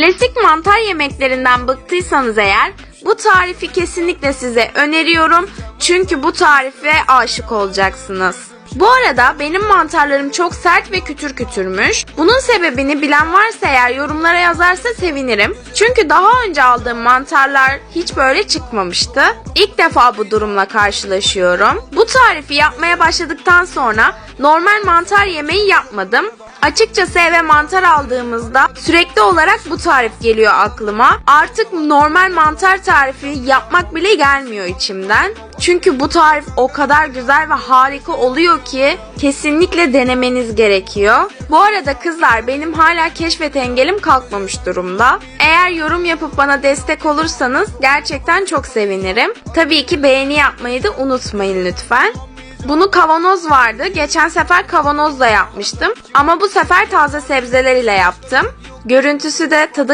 Klasik mantar yemeklerinden bıktıysanız eğer bu tarifi kesinlikle size öneriyorum. Çünkü bu tarife aşık olacaksınız. Bu arada benim mantarlarım çok sert ve kütür kütürmüş. Bunun sebebini bilen varsa eğer yorumlara yazarsa sevinirim. Çünkü daha önce aldığım mantarlar hiç böyle çıkmamıştı. İlk defa bu durumla karşılaşıyorum. Bu tarifi yapmaya başladıktan sonra normal mantar yemeği yapmadım. Açıkçası eve mantar aldığımızda sürekli olarak bu tarif geliyor aklıma. Artık normal mantar tarifi yapmak bile gelmiyor içimden. Çünkü bu tarif o kadar güzel ve harika oluyor ki kesinlikle denemeniz gerekiyor. Bu arada kızlar benim hala keşfet engelim kalkmamış durumda. Eğer yorum yapıp bana destek olursanız gerçekten çok sevinirim. Tabii ki beğeni yapmayı da unutmayın lütfen. Bunu kavanoz vardı. Geçen sefer kavanozla yapmıştım. Ama bu sefer taze sebzeler ile yaptım. Görüntüsü de tadı